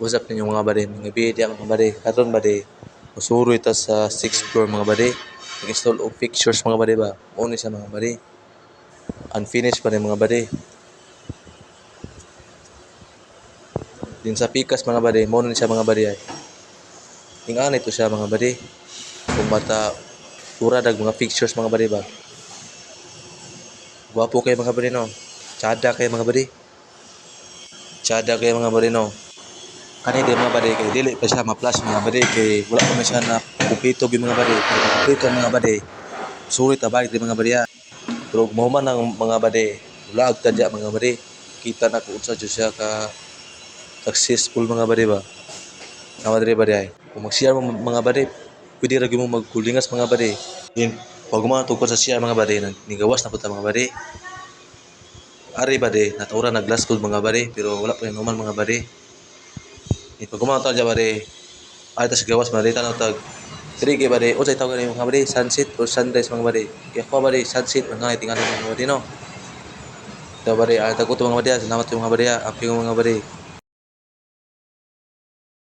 Up ninyo mga bade? Mga bide mga bade. Karon bade. Usuroy ta sa 6th floor mga bade. Nag-install og fixtures mga bade ba. Ni siya mga bade. Unfinished pa rin mga bade. Din sa pikas mga bade, mo ni siya mga bade ay. Tingnan ito siya mga bade. Kung bata tura dag mga fixtures mga bade ba. Gwapo kayo mga bade no. Tsada kayo mga bade. Tsada kayo mga bade no. Kani di mga bade kay dili pa siya ma-plus mga bade kay wala pa siya na kupito gyud mga bade. Kupito mga bade. Sulit balik di mga bade. ah. Pero mo man ang mga bade, wala og tadya mga bade. Kita na ko unsa siya ka successful mga bade ba. Nga bade bade ay. Kung mag-share mo mga bade, pwede ra gyud mo magkulingas mga bade. Din pag mga tungkol sa share mga bade, nang- nigawas na ta mga bade. Ari bade, nataura na glass mga bade, pero wala pa rin normal mga bade. Eh, pag kumaw tawag bade, ay tas gawas bade tanaw tag. Diri kay bade, unsay tawag ni mga bade, sunset or sunrise mga bade. Kaya ko bade, sunset mga tingala mga bade no. Ito bade, ay tago to mga bade, salamat to mga bade, aping mga bade.